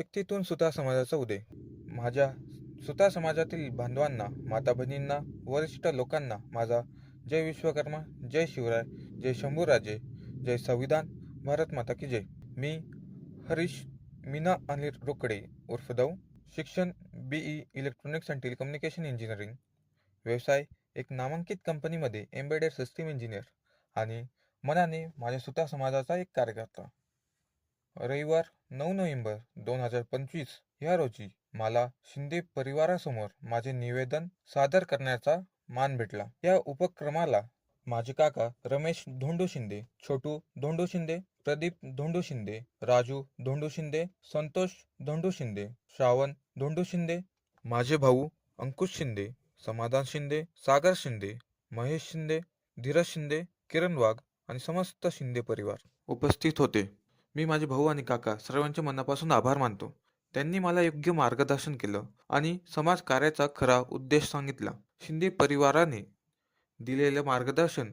एकतीतून सुता समाजाचा उदय. माझ्या सुता समाजातील बांधवांना माता बहिणींना वरिष्ठ लोकांना माझा जय विश्वकर्मा जय शिवराय जय शंभूराजे जय संविधान भारत माता की जय. मी हरीश मीना अनिल रोकडे उर्फ दौ. शिक्षण B E electronics and telecommunication engineering. व्यवसाय एक नामांकित कंपनीमध्ये एम्बेडेड सिस्टीम इंजिनियर आणि मनाने माझ्या सुता समाजाचा एक कार्यकर्ता. रविवार नऊ नोव्हेंबर दोन हजार पंचवीस. ह्या रोजी मला शिंदे परिवारासमोर माझे निवेदन सादर करण्याचा मान भेटला. या उपक्रमाला माझे काका रमेश धोंडो शिंदे छोटू धोंडो शिंदे प्रदीप धोंडो शिंदे राजू धोंडो शिंदे संतोष धोंडो शिंदे श्रावण धोंडो शिंदे माझे भाऊ अंकुश शिंदे समाधान शिंदे सागर शिंदे महेश शिंदे धीरज शिंदे किरण वाघ आणि समस्त शिंदे परिवार उपस्थित होते. मी माझे भाऊ आणि काका सर्वांचे मनापासून आभार मानतो. त्यांनी मला योग्य मार्गदर्शन केलं आणि समाज कार्याचा खरा उद्देश सांगितला. शिंदे परिवाराने दिलेलं मार्गदर्शन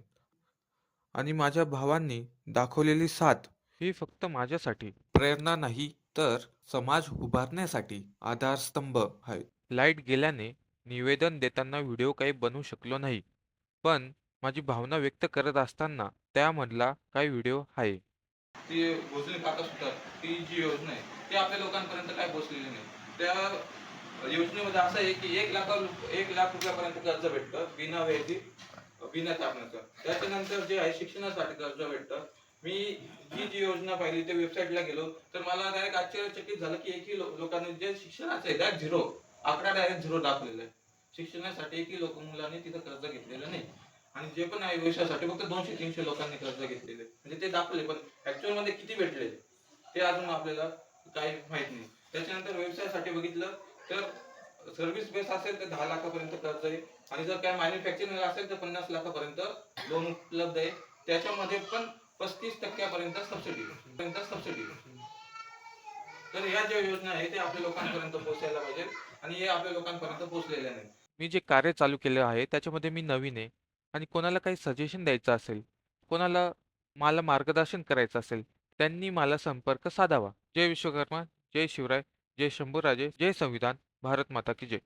आणि माझ्या भावांनी दाखवलेली साथ ही फक्त माझ्यासाठी प्रेरणा नाही तर समाज उभारण्यासाठी आधारस्तंभ आहे. लाइट गेल्याने निवेदन देताना व्हिडिओ काही बनवू शकलो नाही पण माझी भावना व्यक्त करत असताना त्यामधला काही व्हिडिओ आहे. ती भोसले काका सुद्धा ती जी योजना आहे ती आपल्या लोकांपर्यंत काय पोहोचलेली नाही. त्या योजनेमध्ये असं आहे की एक लाख एक लाख रुपयापर्यंत कर्ज भेटतं बिना व्याजी बिना तापण्याचं त्याच्यानंतर जे आहे शिक्षणासाठी कर्ज भेटतं. मी जी जी योजना पाहिली त्या वेबसाईटला गेलो तर मला डायरेक्ट आश्चर्यचकित झालं की एकही लोकांनी जे शिक्षणाचं आहे डायरेक्ट झिरो आकडा डायरेक्ट झिरो दाखवलेला आहे. शिक्षणासाठी एकही लोक मुलांनी तिथं कर्ज घेतलेलं नाही. आणि जे पण आहे व्यवसायासाठी फक्त दोनशे तीनशे लोकांनी कर्ज घेतलेले म्हणजे ते दाखवले पण ऍक्च्युअलमध्ये किती भेटले? ते अजून आपल्याला काही माहीत नाही. त्याच्यानंतर व्यवसायासाठी बघितलं तर सर्व्हिस बेस असेल तर दहा लाखापर्यंत कर्ज आहे आणि जर काय मॅन्युफॅक्चरिंग असेल तर पन्नास लाखापर्यंत लोन उपलब्ध आहे. त्याच्यामध्ये पण पस्तीस टक्क्यापर्यंत सबसिडी पर्यंत सबसिडी तर ह्या ज्या योजना आहे ते आपल्या लोकांपर्यंत पोहोचायला पाहिजे. आणि हे आपल्या लोकांपर्यंत पोहोचलेल्या नाही मी जे कार्य चालू केलं आहे त्याच्यामध्ये मी नवीन आहे. आणि कोणाला काही सजेशन द्यायचं असेल कोणाला मला मार्गदर्शन करायचं असेल त्यांनी मला संपर्क साधावा. जय विश्वकर्मा जय शिवराय जय शंभूराजे जय संविधान भारत माता की जय.